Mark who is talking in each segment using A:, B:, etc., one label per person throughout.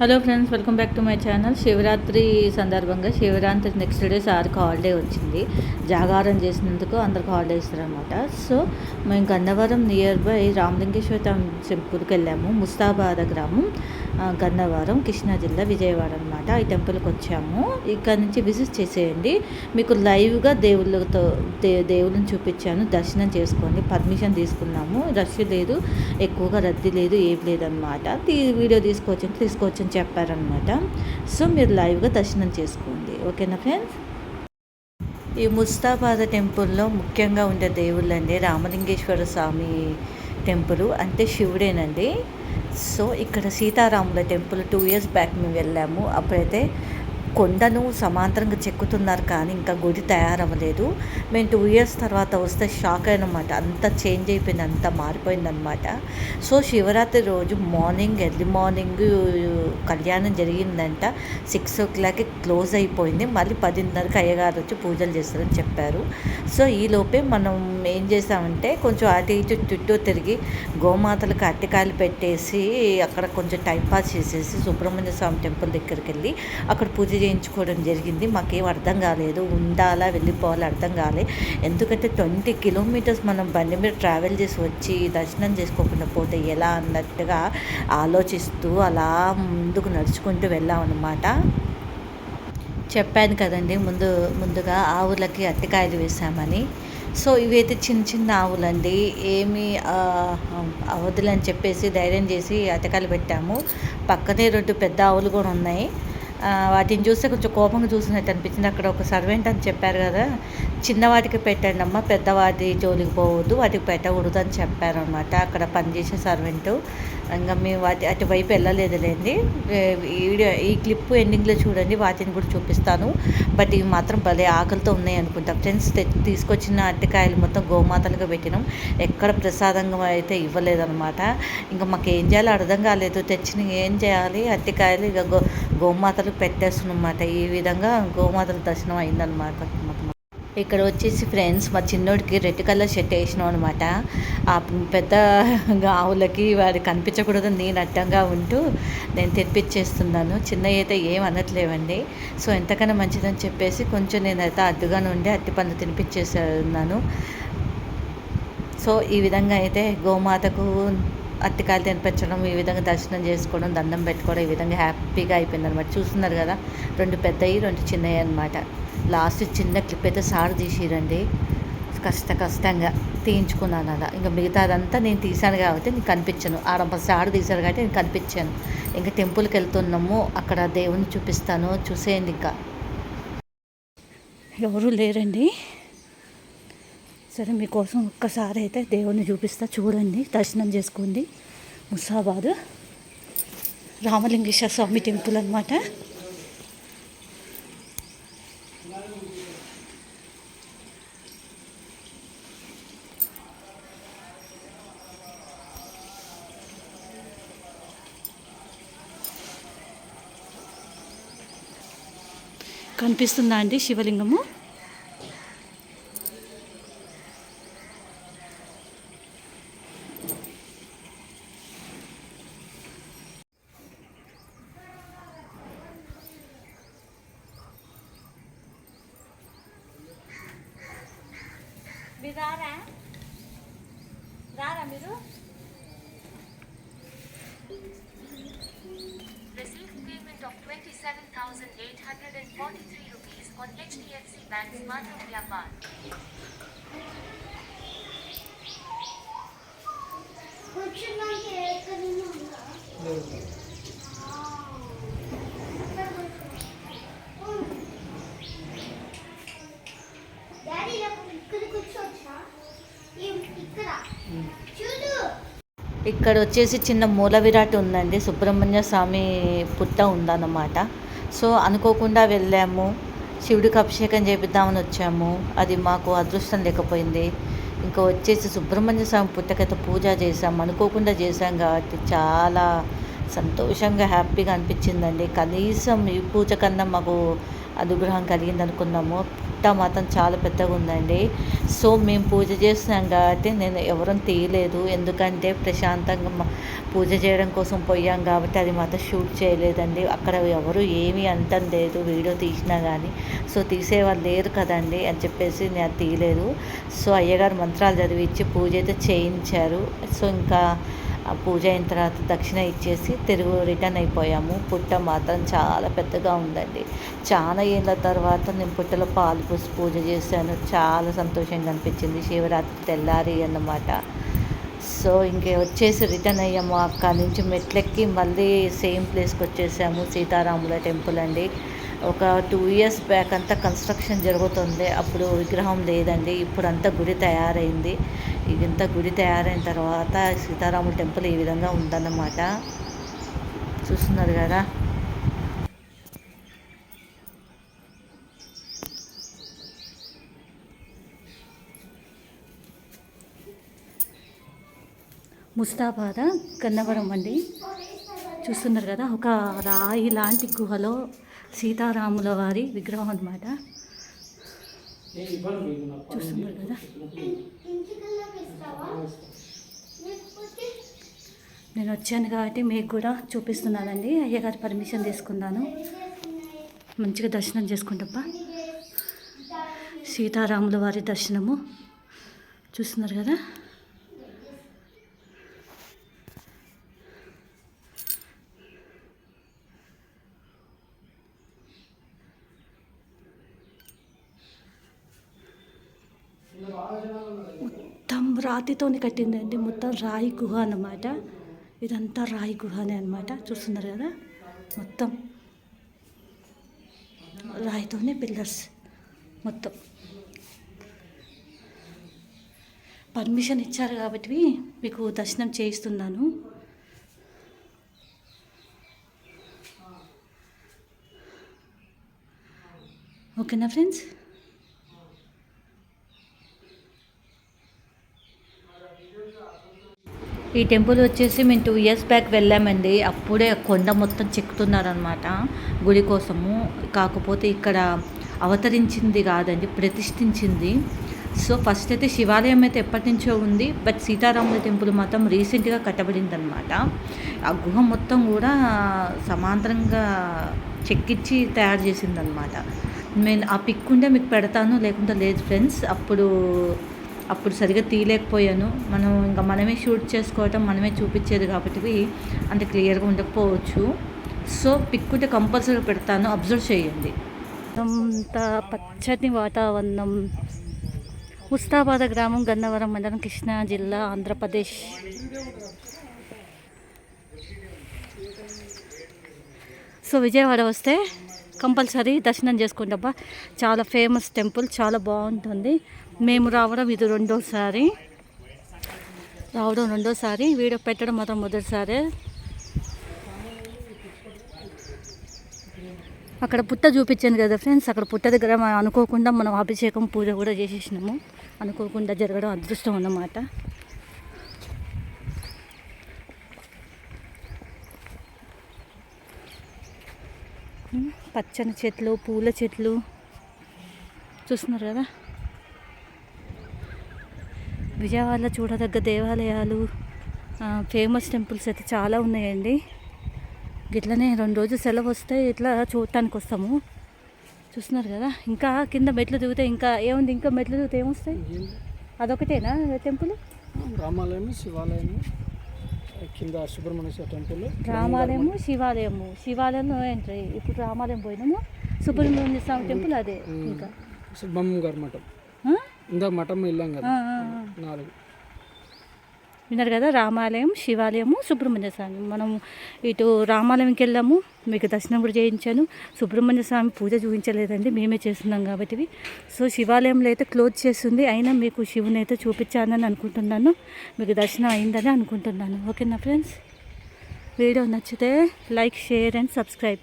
A: Hello friends welcome back to my channel Shivaratri సందర్భంగా Shivaratri next day సార్కి holiday వచ్చింది. జాగారం చేసినందుకు అందరికి హాలిడే ఇస్తారనమాట సో మేము గన్నవరం నియర్ బై రామలింగేశ్వర టెంపుల్కి వెళ్ళాము. ముస్తాబాద గ్రామం. గంధవరం గన్నవరం కృష్ణా జిల్లా విజయవాడ అనమాట ఈ టెంపుల్కి వచ్చాము. ఇక్కడ నుంచి విజిట్ చేసేయండి. మీకు లైవ్గా దేవుళ్ళతో దే దేవుళ్ళని చూపించాను. దర్శనం చేసుకోండి. పర్మిషన్ తీసుకున్నాము. రష్ లేదు. ఎక్కువగా రద్దీ లేదు. ఏం లేదనమాట తీ- వీడియో తీసుకోవచ్చు తీసుకోవచ్చని చెప్పారనమాట సో మీరు లైవ్గా దర్శనం చేసుకోండి. ఓకేనా ఫ్రెండ్స్? ఈ ముస్తాబాద టెంపుల్లో ముఖ్యంగా ఉండే దేవుళ్ళండి రామలింగేశ్వర స్వామి టెంపుల్ అంటే శివుడేనండి. సో ఇక్కడ సీతారాముల టెంపుల్ టూ ఇయర్స్ బ్యాక్ మేము వెళ్ళాము. అప్పుడైతే కొండను సమాంతరంగా చెక్కుతున్నారు కానీ ఇంకా గుడి తయారవ్వలేదు. మేము టూ ఇయర్స్ తర్వాత వస్తే షాక్ అయినమాట. అంత చేంజ్ అయిపోయింది అంత మారిపోయిందనమాట సో శివరాత్రి రోజు మార్నింగ్ ఎర్లీ మార్నింగ్ కళ్యాణం జరిగిందంట. సిక్స్ ఓ క్లాక్కి క్లోజ్ అయిపోయింది. మళ్ళీ పదిన్నరకు అయ్యగారు వచ్చి పూజలు చేస్తారని చెప్పారు. సో ఈలోపే మనం ఏం చేసామంటే కొంచెం అటు ఇటు చుట్టూ తిరిగి గోమాతలకు అట్టికాయలు పెట్టేసి అక్కడ కొంచెం టైం పాస్ చేసేసి సుబ్రహ్మణ్య స్వామి టెంపుల్ దగ్గరికి వెళ్ళి అక్కడ పూజ చేయించుకోవడం జరిగింది. మాకేం అర్థం కాలేదు. ఉండాలా వెళ్ళిపోవాలా అర్థం కాలే. ఎందుకంటే ట్వంటీ కిలోమీటర్స్ మనం బండి మీద ట్రావెల్ చేసి వచ్చి దర్శనం చేసుకోకుండా పోతే ఎలా అన్నట్టుగా ఆలోచిస్తూ అలా ముందుకు నడుచుకుంటూ వెళ్ళామన్నమాట చెప్పాను కదండి ముందు ముందుగా ఆవులకి అట్టికాయలు వేసామని. సో ఇవైతే చిన్న చిన్న ఆవులండి. ఏమి అవదులని చెప్పేసి ధైర్యం చేసి అతకాలు పెట్టాము. పక్కనే రెండు పెద్ద ఆవులు కూడా ఉన్నాయి. వాటిని చూస్తే కొంచెం కోపంగా చూసినట్టు అనిపించింది. అక్కడ ఒక సర్వెంట్ అని చెప్పారు కదా చిన్నవాటికి పెట్టండమ్మా పెట్టండి అమ్మ పెద్దవాటి జోలికి పోవద్దు వాటికి పెట్టకూడదు అని చెప్పారనమాట అక్కడ పనిచేసే సర్వెంట్. ఇంకా మేము వాటి అటువైపు వెళ్ళలేదులేండి. ఈ వీడియో ఈ క్లిప్ ఎండింగ్లో చూడండి వాటిని కూడా చూపిస్తాను. బట్ ఇవి మాత్రం భలే ఆకలితో ఉన్నాయి అనుకుంటా. ఫ్రెండ్స్ తీసుకొచ్చిన అరటికాయలు మొత్తం గోమాతలుగా పెట్టినాం. ఎక్కడ ప్రసాదంగా అయితే ఇవ్వలేదన్నమాట. ఇంకా మాకు ఏం చేయాలో అర్థం కాలేదు. తెచ్చిన ఏం చేయాలి? అరటికాయలు ఇక గో గోమాతలకు పెట్టేస్తున్నమాట ఈ విధంగా గోమాతల దర్శనం అయిందనమాట ఇక్కడ వచ్చేసి ఫ్రెండ్స్ మా చిన్నోడికి రెడ్ కలర్ షర్ట్ వేసినాం అనమాట ఆ పెద్ద ఆవులకి వారికి కనిపించకూడదు నేను అడ్డంగా ఉంటూ నేను తెప్పించేస్తున్నాను. చిన్న అయితే ఏం అనట్లేవండి. సో ఎంతకన్నా మంచిదని చెప్పేసి కొంచెం నేనైతే అడ్డుగానే ఉండి అట్టి పనులు తినిపించేస్తున్నాను. సో ఈ విధంగా అయితే గోమాతకు అత్తికాయలు తినిపించడం ఈ విధంగా దర్శనం చేసుకోవడం దండం పెట్టుకోవడం ఈ విధంగా హ్యాపీగా అయిపోయింది అనమాట చూస్తున్నారు కదా రెండు పెద్దవి రెండు చిన్నవి అనమాట లాస్ట్ చిన్న క్లిప్ అయితే సార్ తీసిరండి. కష్ట కష్టంగా తీయించుకున్నాను అలా. ఇంకా మిగతాదంతా నేను తీశాను కాబట్టి నీకు కనిపించను. ఆడ సార్ తీశారు కాబట్టి నేను కనిపించాను. ఇంకా టెంపుల్కి వెళ్తున్నాము. అక్కడ దేవుని చూపిస్తాను. చూసేయండి ఇంకా. ఎవరు లేరండి. సరే మీకోసం ఒక్కసారి అయితే దేవుణ్ణి చూపిస్తా. చూడండి దర్శనం చేసుకోండి. ముసాబాద్ రామలింగేశ్వర స్వామి టెంపుల్ అనమాట కనిపిస్తుందా అండి శివలింగము?
B: of 27,843 rupees on HDFC Bank's Madhav Vyapar.
C: Question number ఇక్కడ
A: వచ్చేసి చిన్న మూల విరాట్ ఉందండి. సుబ్రహ్మణ్య స్వామి పుట్ట ఉందన్నమాట. సో అనుకోకుండా వెళ్ళాము. శివుడికి అభిషేకం చేపిద్దామని వచ్చాము. అది మాకు అదృష్టం లేకపోయింది. ఇంకా వచ్చేసి సుబ్రహ్మణ్య స్వామి పుట్టకైతే పూజ చేసాం అనుకోకుండా చేసాం కాబట్టి చాలా సంతోషంగా హ్యాపీగా అనిపించిందండి. కనీసం ఈ పూజ కన్నా మాకు అనుగ్రహం కలిగింది అనుకున్నాము. పుట్ట మాత్రం చాలా పెద్దగా ఉందండి. సో మేము పూజ చేస్తున్నాం కాబట్టి నేను ఎవరూ తీయలేదు. ఎందుకంటే ప్రశాంతంగా పూజ చేయడం కోసం పోయాం కాబట్టి అది మాత్రం షూట్ చేయలేదండి. అక్కడ ఎవరు ఏమీ అంటం లేదు. వీడియో తీసినా కానీ సో తీసేవాళ్ళు లేరు కదండి అని చెప్పేసి నేను తీయలేదు. సో అయ్యగారు మంత్రాలు చదివించి పూజ అయితే చేయించారు. సో ఇంకా ఆ పూజ అయిన తర్వాత దక్షిణ ఇచ్చేసి తిరుగు రిటర్న్ అయిపోయాము. పుట్ట మాత్రం చాలా పెద్దగా ఉందండి. చాలా ఏళ్ళ తర్వాత నేను పుట్టలో పాలు పోసి పూజ చేశాను. చాలా సంతోషంగా అనిపించింది. శివరాత్రి తెల్లారి అన్నమాట. సో ఇంక వచ్చేసి రిటర్న్ అయ్యాము. అక్కడి నుంచి మెట్లెక్కి మళ్ళీ సేమ్ ప్లేస్కి వచ్చేసాము. సీతారాముల టెంపుల్ అండి. ఒక టూ ఇయర్స్ బ్యాక్ అంతా కన్స్ట్రక్షన్ జరుగుతుంది. అప్పుడు విగ్రహం లేదండి. ఇప్పుడు అంతా గుడి తయారైంది. ఇదంతా గుడి తయారైన తర్వాత సీతారాముల టెంపుల్ ఈ విధంగా ఉందన్నమాట. చూస్తున్నారు కదా. ముస్తాబాద గన్నవరం అండి. చూస్తున్నారు కదా ఒక రాయి లాంటి గుహలో సీతారాముల వారి విగ్రహం అనమాట చూస్తున్నారు కదా. నేను వచ్చాను కాబట్టి మీకు కూడా చూపిస్తున్నానండి. అయ్యగారి పర్మిషన్ తీసుకున్నాను మంచిగా దర్శనం చేసుకుంటప్ప. సీతారాముల వారి దర్శనము. చూస్తున్నారు కదా మొత్తం రాతితోని కట్టిందండి మొత్తం రాయి గుహ అన్నమాట. ఇదంతా రాయి గుహనే అనమాట చూస్తున్నారు కదా? మొత్తం రాయితోనే పిల్లర్స్ మొత్తం. పర్మిషన్ ఇచ్చారు కాబట్టి మీకు దర్శనం చేయిస్తున్నాను. ఓకేనా ఫ్రెండ్స్? ఈ టెంపుల్ వచ్చేసి మేము టూ ఇయర్స్ బ్యాక్ వెళ్ళామండి. అప్పుడే కొండ మొత్తం చెక్కుతున్నారనమాట గుడి కోసము. కాకపోతే ఇక్కడ అవతరించింది కాదండి ప్రతిష్ఠించింది. సో ఫస్ట్ అయితే శివాలయం అయితే ఎప్పటి నుంచో ఉంది. బట్ సీతారాముల టెంపుల్ మాత్రం రీసెంట్గా కట్టబడింది అనమాట ఆ గుహ మొత్తం కూడా సమాంతరంగా చెక్కిచ్చి తయారు చేసిందనమాట నేను ఆ పిక్ ఉంటే మీకు పెడతాను లేకుంటే లేదు ఫ్రెండ్స్. అప్పుడు అప్పుడు సరిగా తీయలేకపోయాను. మనం ఇంకా మనమే షూట్ చేసుకోవటం మనమే చూపించేది కాబట్టి అంత క్లియర్గా ఉండకపోవచ్చు. సో పిక్కుట కంపల్సరీ పెడతాను. అబ్జర్వ్ చేయండి. అంత పచ్చని వాతావరణం. ఉస్తాబాద గ్రామం గన్నవరం మండలం కృష్ణా జిల్లా ఆంధ్రప్రదేశ్. సో విజయవాడ వస్తే కంపల్సరీ దర్శనం చేసుకుంటాబ్బా. చాలా ఫేమస్ టెంపుల్ చాలా బాగుంటుంది. మేము రావడం ఇది రెండోసారి. రావడం రెండోసారి. వీడియో పెట్టడం మాత్రం మొదటిసారి. అక్కడ పుట్ట చూపించాను కదా ఫ్రెండ్స్. అక్కడ పుట్ట దగ్గర మనం అనుకోకుండా మనం అభిషేకం పూజ కూడా చేసేసినాము. అనుకోకుండా జరగడం అదృష్టం అన్నమాట. పచ్చని చెట్లు పూల చెట్లు. చూస్తున్నారు కదా? విజయవాడలో చూడదగ్గ దేవాలయాలు ఫేమస్ టెంపుల్స్ అయితే చాలా ఉన్నాయండి. ఇట్లనే రెండు రోజులు సెలవు వస్తే ఇట్లా చూడటానికి వస్తాము. చూస్తున్నారు కదా? ఇంకా కింద మెట్లు దిగితే ఇంకా ఏముంది? ఇంకా మెట్లు దిగితే ఏమొస్తాయి? అదొకటేనా టెంపుల్
D: రామాలయం శివాలయం కింద సుబ్రహ్మణ్య స్వామి టెంపుల్
A: రామాలయము శివాలయము. శివాలయంలో ఎంట్రీ ఇప్పుడు రామాలయం పోయినాము. సుబ్రహ్మణ్య స్వామి టెంపుల్ అదే ఇంకా.
D: సుబ్రహ్మణ్యం గారి మఠం.
A: ఆ?
D: ఇందాక మఠం వెళ్ళాం కదా. నాలుగు.
A: విన్నారు కదా రామాలయం శివాలయము సుబ్రహ్మణ్య స్వామి. మనం ఇటు రామాలయంకి వెళ్ళాము మీకు దర్శనం కూడా చేయించాను. సుబ్రహ్మణ్య స్వామి పూజ చూపించలేదండి మేమే చేస్తున్నాం కాబట్టి. సో శివాలయంలో అయితే క్లోజ్ చేస్తుంది అయినా మీకు శివుని అయితే చూపించానని అనుకుంటున్నాను. మీకు దర్శనం అయిందని అనుకుంటున్నాను. ఓకేనా ఫ్రెండ్స్? వీడియో నచ్చితే లైక్ షేర్ అండ్ సబ్స్క్రైబ్.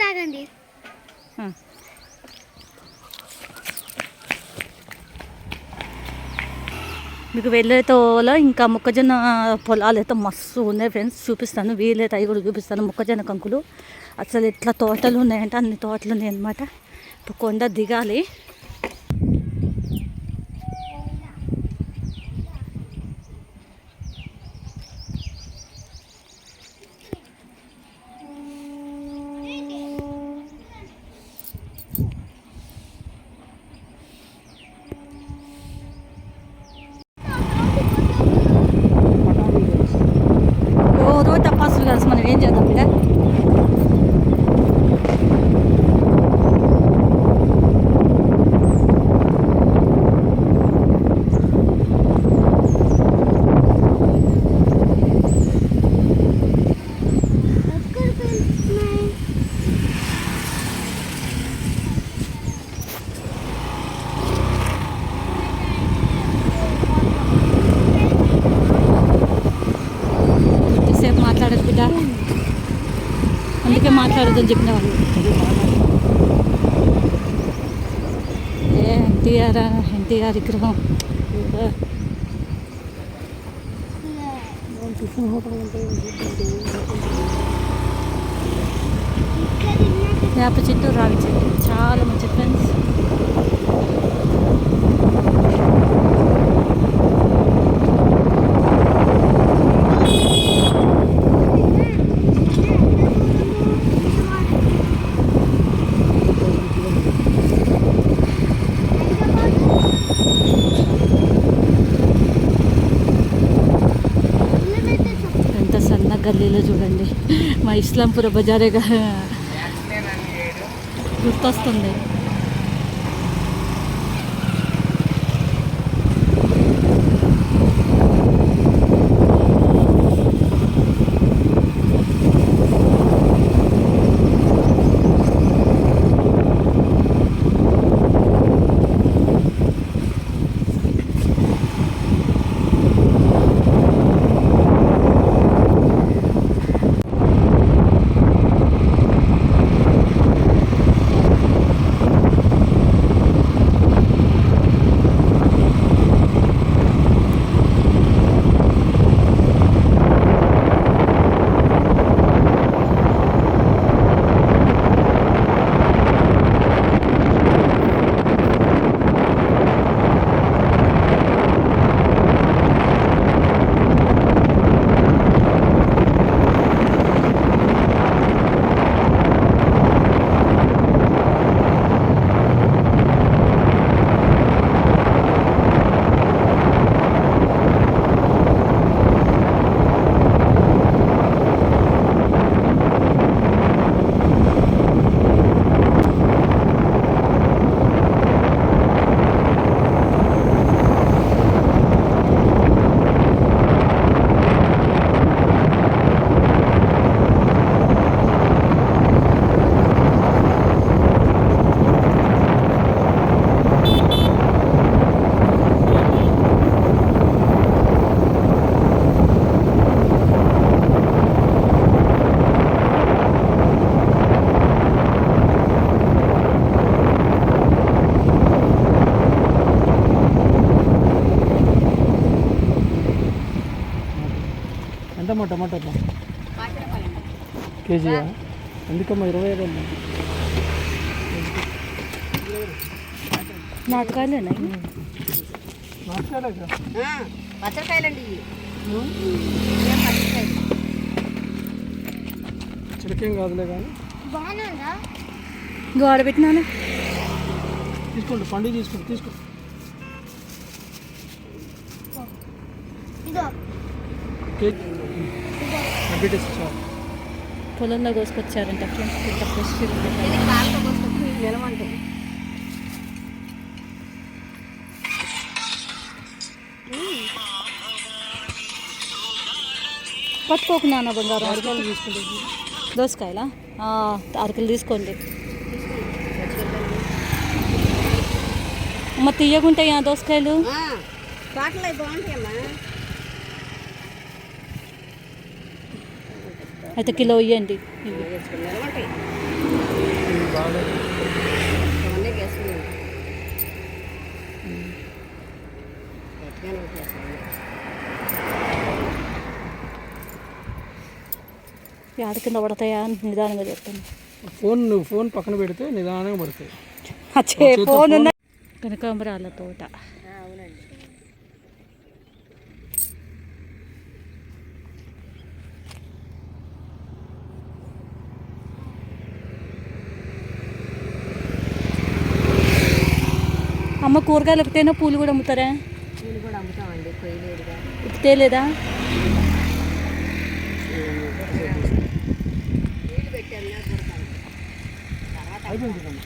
C: తాగండి.
E: మీకు వెళ్ళేతోలో ఇంకా మొక్కజొన్న పొలాలు అయితే మస్తు ఉన్నాయి ఫ్రెండ్స్ చూపిస్తాను వీలైతే అవి కూడా చూపిస్తాను. మొక్కజొన్న కంకులు. అసలు ఎట్లా తోటలు ఉన్నాయంటే అన్ని తోటలు ఉన్నాయి అనమాట ఇప్పుడు కొండ దిగాలి. అందుకే చెప్పిన వాళ్ళు ఏ ఎన్టీఆర్ ఎన్టీఆర్ విగ్రహం. వేప చెట్టు రావి చెట్టు చాలా మంచి ఫ్రెండ్స్ సన్న చూడండి. మా ఇస్లాంపుర బజారేగా గుర్తొస్తుంది.
D: టమాటా కేజీయా? ఎందుకమ్మా ఇరవై ఐదు అమ్మా? నాటుకాయలేక
F: పచ్చడికాయలండి
D: చిలకేం కాదులే కానీ.
E: ఇంకో ఆడబెట్టినాను
D: తీసుకోండి పండుగ తీసుకోండి
B: ఇదో.
D: కేజీ
E: పొలంలో కోసుకొచ్చారంట. ఫ్రెండ్స్ ఇంత ఫ్రెష్ పట్టుకోకు నాన్న బంగారం.
D: అరకాయలు తీసుకుంటే
E: దోసకాయలా? ఆ, అరకులు తీసుకోండి. అమ్మ తీయకుంటాయి దోసకాయలు?
F: బాగుంటాయమ్మా.
E: అయితే కిలో ఇవ్వండి. ఆడ కింద పడతాయా అని నిదానంగా చెప్తాను
D: ఫోన్ నువ్వు ఫోన్ పక్కన పెడితే నిదానంగా
E: అచ్చే ఫోన్ ఉన్న కనకాంబరాల తోట
F: ఆ, అవునండి
E: అమ్మ కూరగాయలు ఒకటేనా పూలు కూడా అమ్ముతారా?
F: పూలు కూడా అమ్ముతామండి
E: ఉత్తే లేదా?
D: అయిపోయింది.